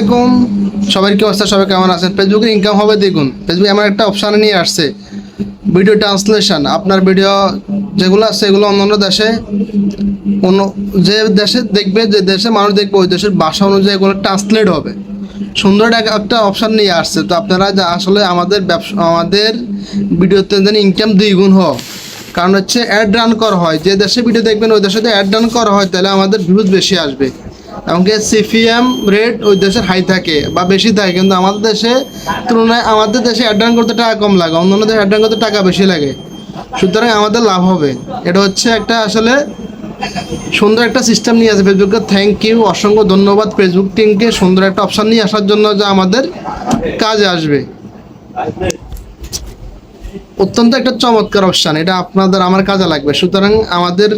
আলাইকুম। সবাই কি অবস্থা? সবাই কেমন আছেন? ফেসবুকে ইনকাম হবে দেখুন ফেসবুক এমন একটা অপশান নিয়ে আসছে। ভিডিও ট্রান্সলেশন আপনার ভিডিও যেগুলো আছে সেগুলো অন্য অন্য দেশে, অন্য যে দেশে দেখবে, যে দেশে মানুষ দেখবে, ওই দেশের ভাষা অনুযায়ী এগুলো ট্রান্সলেট হবে। সুন্দর একটা অপশান নিয়ে আসছে। তো আপনারা যা আসলে আমাদের ব্যবসা, আমাদের ভিডিওতে যেন ইনকাম দ্বিগুণ হোক। কারণ হচ্ছে অ্যাড রান করা হয়। যে দেশে ভিডিও দেখবেন, ওই দেশে যদি অ্যাড রান করা হয়, তাহলে আমাদের ভিউজ বেশি আসবে। এমনকি সিপিএম রেট ওই দেশের হাই থাকে বা বেশি থাকে, কিন্তু আমাদের দেশে তুলনায় আমাদের দেশে অ্যাড রান করতে টাকা কম লাগে অন্য দেশে অ্যাড রান করতে টাকা বেশি লাগে। সুতরাং আমাদের লাভ হবে। এটা হচ্ছে একটা আসলে সুন্দর একটা সিস্টেম নিয়ে আছে ফেসবুকে থ্যাংক ইউ অসংখ্য ধন্যবাদ ফেসবুক টিমকে সুন্দর একটা অপশান নিয়ে আসার জন্য যা আমাদের কাজে আসবে। অত্যন্ত একটা চমৎকার অপশান এটা আপনাদের, আমার কাজে লাগবে। সুতরাং আমাদের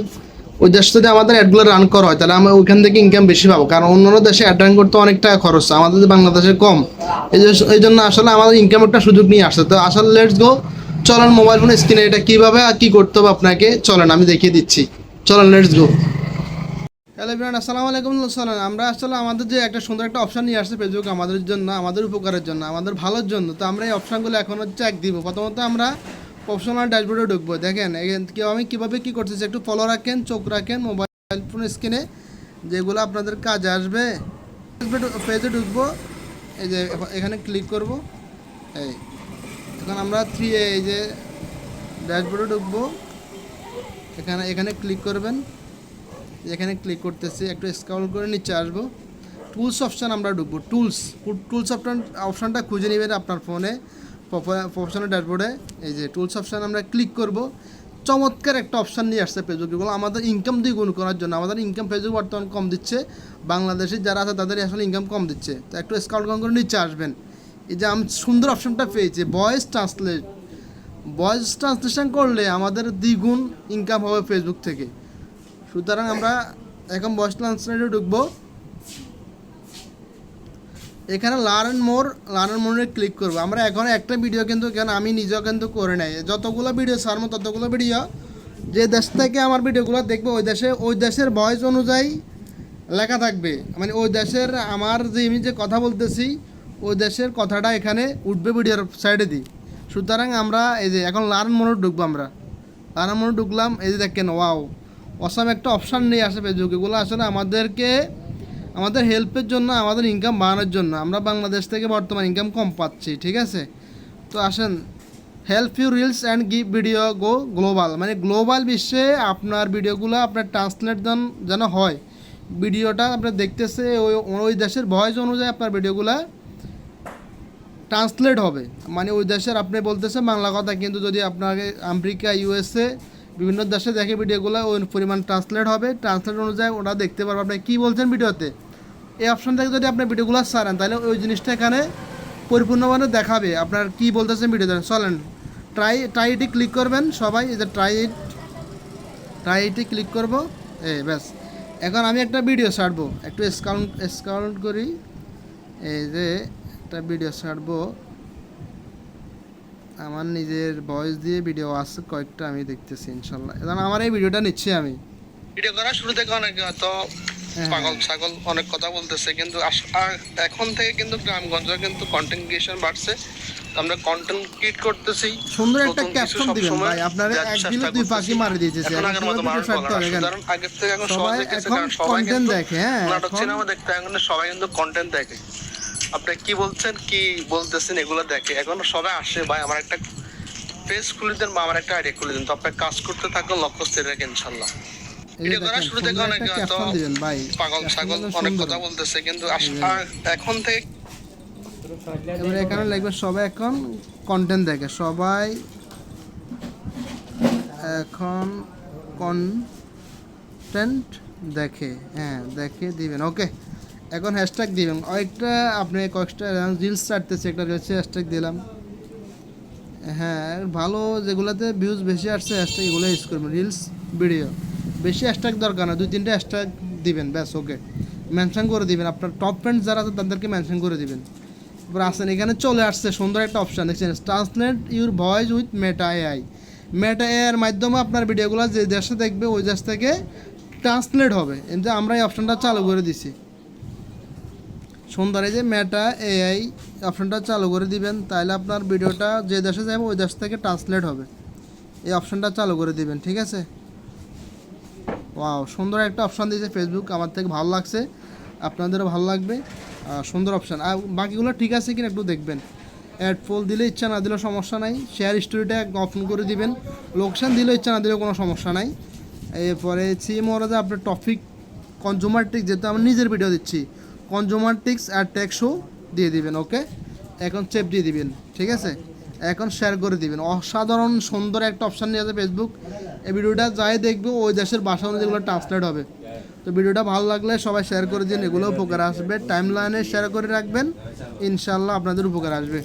ওই দেশ যদি আমাদের অ্যাডগুলো রান করা হয়, তাহলে আমরা ওইখান থেকে ইনকাম বেশি পাবো। কারণ অন্যান্য দেশে অ্যাড রান করতে অনেক টাকা খরচ, আমাদের বাংলাদেশে কম। এই জন্য আসলে আমাদের ইনকাম একটা সুযোগ নিয়ে আসছে। তো আসলে লেটস গো চলেন মোবাইল ফোনের স্ক্রিনে এটা কীভাবে আর কী করতে হবে আপনাকে? চলেন, আমি দেখিয়ে দিচ্ছি। চলেন লেটস গো হ্যালো বিরান আসসালামু আলাইকুম। চলেন, আমরা আসলে আমাদের যে একটা সুন্দর একটা অপশান নিয়ে আসছে ফেসবুক আমাদের জন্য, আমাদের উপকারের জন্য, আমাদের ভালোর জন্য। তো আমরা এই অপশনগুলো এখন হচ্ছে এক দিব। প্রথমত আমরা প্রফেশনাল ড্যাশবোর্ডে ঢুকবো। দেখেন, এখান থেকে আমি কীভাবে কী করতেছি একটু ফলো রাখেন, চোখ রাখেন মোবাইল ফোন স্ক্রিনে যেগুলো আপনাদের কাজে আসবে। পেজে ঢুকবো, এই যে এখানে ক্লিক করব। এই, এখন আমরা থ্রি এই যে ড্যাশবোর্ডে ঢুকবো। এখানে এখানে ক্লিক করবেন। এখানে ক্লিক করতেছি, একটু স্ক্রল করে নিচে আসব। টুলস অপশান আমরা ঢুকবো টুলস টুলস অপশান অপশানটা খুঁজে নেবেন আপনার ফোনে প্রফেশনাল ড্যাশবোর্ডে এই যে টুলস অপশান আমরা ক্লিক করব। চমৎকার একটা অপশান নিয়ে আসছে ফেসবুক যেগুলো আমাদের ইনকাম দ্বিগুণ করার জন্য। আমাদের ইনকাম ফেসবুক বর্তমান কম দিচ্ছে। বাংলাদেশে যারা আছে তাদের আসলে ইনকাম কম দিচ্ছে। তো একটু স্কাউট করে নিচে আসবেন। এই যে আমি সুন্দর অপশানটা পেয়েছি। ভয়েস ট্রান্সলেট ভয়েস ট্রান্সলেশন করলে আমাদের দ্বিগুণ ইনকাম হবে ফেসবুক থেকে। সুতরাং আমরা এখন ভয়েস ট্রান্সলেটে ঢুকবো। এখানে লার্ন মোর লার্ন মোরে ক্লিক করব। আমরা এখন একটা ভিডিও কিন্তু কেন আমি নিজেও কিন্তু করে নাই। যতগুলো ভিডিও সারবো ততগুলো ভিডিও যে দেশ থেকে আমার ভিডিওগুলো দেখবে, ওই দেশে, ওই দেশের ভয়েস অনুযায়ী লেখা থাকবে। মানে ওই দেশের আমার যে আমি যে কথা বলতেছি, ওই দেশের কথাটা এখানে উঠবে ভিডিওর সাইডে দিই সুতরাং আমরা এই যে এখন লার্ন মোড়ে ঢুকবো আমরা। লার্ন মোড়ে ঢুকলাম, এই যে দেখেন ওয়াও অসাম একটা অপশান নিয়ে আসে ফেসবুক এগুলো আসলে আমাদেরকে আমাদের হেল্পের জন্য, আমাদের ইনকাম বাড়ানোর জন্য। আমরা বাংলাদেশ থেকে বর্তমান ইনকাম কম পাচ্ছি, ঠিক আছে? তো আসেন help you reels and give video go global মানে গ্লোবাল বিশ্বে আপনার ভিডিওগুলো আপনার ট্রান্সলেট যেন হয়। ভিডিওটা আপনার দেখতেছে, ওই ওই দেশের ভয়েস অনুযায়ী আপনার ভিডিওগুলো ট্রান্সলেট হবে। মানে ওই দেশের আপনি বলতেছেন বাংলা কথা, কিন্তু যদি আপনাকে আমেরিকা ইউএসএ বিভিন্ন দেশে দেখে ভিডিওগুলো, ওই পরিমাণ ট্রান্সলেট হবে। ট্রান্সলেট অনুযায়ী ওটা দেখতে পারবে আপনি কী বলছেন ভিডিওতে। এই অপশন থেকে যদি আপনি ভিডিওগুলো সারেন তাহলে ওই জিনিসটা এখানে পরিপূর্ণভাবে দেখাবে। আপনার কী বলতেছেন ভিডিওতে? চলেন ট্রাই ট্রাইটি ক্লিক করবেন সবাই, এই যে ট্রাই ইট ট্রাইটি ক্লিক করব। এ ব্যাস। এখন আমি একটা ভিডিও ছাড়বো। একটু স্কাউন্ট স্কাউন্ট করি। এই যে একটা ভিডিও ছাড়বো। আমার নিজের ভয়েস দিয়ে ভিডিও আছে কয়েকটা আমি দেখতেছি ইনশাল্লাহ। এখন আমার এই ভিডিওটা নিচ্ছি আমি। ভিডিও করার শুরু থেকে অনেকে হয়তো হ্যাঁ। পাগল ছাগল অনেক কথা বলতেছে কিন্তু এখন থেকে কিন্তু গ্রামগঞ্জে কিন্তু কন্টেন্ট ক্রিয়েশন বাড়ছে। আমরা কন্টেন্ট ক্রিয়েট করতেছি সুন্দর একটা ক্যাপশন দিবেন ভাই আপনারা এক দিলে দুই পাখি মারি দিয়েছে এখন আগের মতো বলে না, সুতরাং আগের থেকে এখন সবাই এখন কারণ সবাই content দেখে, হ্যাঁ, নাটক সিনেমা দেখতে এখন সবাই কিন্তু কন্টেন্ট দেখে। আপনি কি বলছেন কি বলতেছেন এগুলো দেখে। এখন সবাই আসে ভাই আমার একটা পেজ খুলে দেন বা আমার একটা আইডিয়া খুলে দেন। তো আপনার কাজ করতে থাকলে লক্ষ্য স্থির রাখেন ইনশাল্লাহ। ভিডিও করার দেখেন, শুরু থেকে সুন্দর অনেকে হয়তো ক্যাপশন দিবেন ভাই। পাগল ছাগল অনেক কথা বলতেছে কিন্তু এখন থেকে এবারে এখানে লিখবে সবাই এখন কন্টেন্ট দেখে। সবাই এখন কন্টেন্ট দেখে হ্যাঁ দেখে দিবেন। ওকে এখন হ্যাশট্যাগ দিবেন কয়েকটা আপনি কয়েকটা রিলস ছাড়তেছে, একটা হচ্ছে হ্যাশট্যাগ দিলাম। হ্যাঁ ভালো যেগুলোতে ভিউজ বেশি আসছে হ্যাশট্যাগ এগুলো ইউজ করবেন। রিলস ভিডিও বেশি হ্যাশট্যাগ দরকার না, দুই তিনটে হ্যাশট্যাগ দিবেন, ব্যাস ওকে মেনশন করে দিবেন। আপনার টপ ফ্রেন্ডস যারা আছে, তাদেরকে মেনশন করে দিবেন। এবার আসেন, এখানে চলে আসছে সুন্দর একটা অপশান দেখছেন? Translate your voice with Meta AI Meta এআইয়ের মাধ্যমে আপনার ভিডিওগুলো যে দেশে দেখবে, ওই দেশ থেকে ট্রান্সলেট হবে। কিন্তু আমরা এই অপশানটা চালু করে দিছি। সুন্দর এই যে মেটা এআই অপশনটা চালু করে দিবেন তাহলে আপনার ভিডিওটা যে দেশে যাবে ওই দেশ থেকে ট্রান্সলেট হবে। এই অপশনটা চালু করে দিবেন, ঠিক আছে? ওয়াও সুন্দর একটা অপশান দিয়েছে ফেসবুক আমার থেকে ভালো লাগছে, আপনাদেরও ভালো লাগবে সুন্দর অপশান আর বাকিগুলো ঠিক আছে কিনা একটু দেখবেন। অ্যাড ফোল দিলে ইচ্ছা না দিলেও সমস্যা নাই শেয়ার স্টোরিটা অপশন করে দিবেন লোকেশন দিলেও ইচ্ছা না দিলেও কোনো সমস্যা নাই। এরপরে সিম ওরা যে আপনার টপিক কনজুমার টিক্স যেহেতু আমি নিজের ভিডিও দিচ্ছি কনজুমার টিক্স আর ট্যাক্সও দিয়ে দিবেন ওকে এখন চেপ দিয়ে দিবেন, ঠিক আছে? এখন শেয়ার করে দিবেন। অসাধারণ সুন্দর একটা অপশান নিয়ে আছে ফেসবুক এই ভিডিওটা যাই দেখবে, ওই দেশের ভাষা অনুযায়ী যেগুলো ট্রান্সলেট হবে। তো ভিডিওটা ভালো লাগলে সবাই শেয়ার করে দিন এগুলো উপকার আসবে। টাইম লাইনে শেয়ার করে রাখবেন ইনশাল্লাহ আপনাদের উপকার আসবে।